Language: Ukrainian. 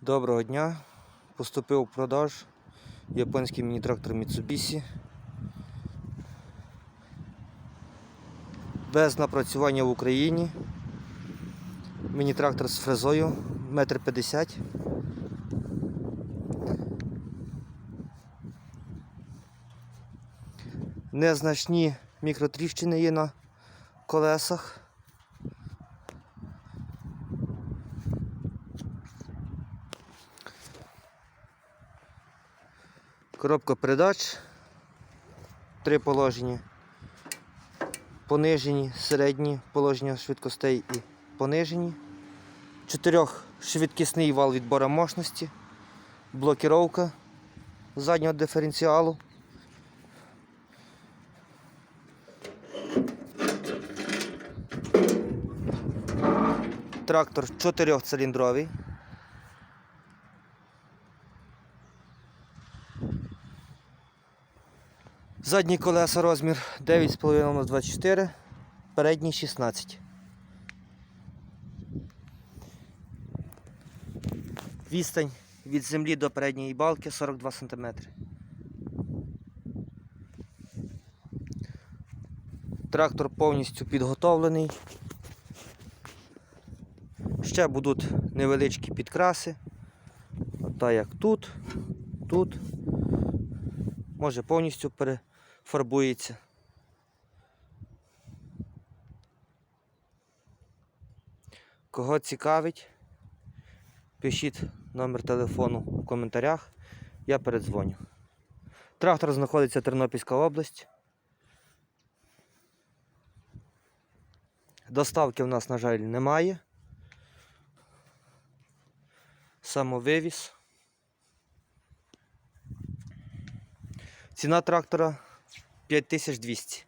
Доброго дня. Поступив в продаж японський міні-трактор Mitsubishi. Без напрацювання в Україні. Міні-трактор з фрезою 1,50 м. Незначні мікротріщини є на колесах. Коробка передач. Три положення. Понижені, середні положення швидкостей і понижені. Чотирьохшвидкісний вал відбору мощності. Блокіровка заднього диференціалу. Трактор чотирьохциліндровий. Задні колеса розмір 9,5 на 24, передні 16. Відстань від землі до передньої балки 42 см. Трактор повністю підготовлений. Ще будуть невеличкі підкраси. Ота як тут, тут. Може повністю перефарбується. Кого цікавить, пишіть номер телефону в коментарях, я передзвоню. Трактор знаходиться Тернопільська область. Доставки в нас, на жаль, немає. Самовивіз. Ціна трактора 5200.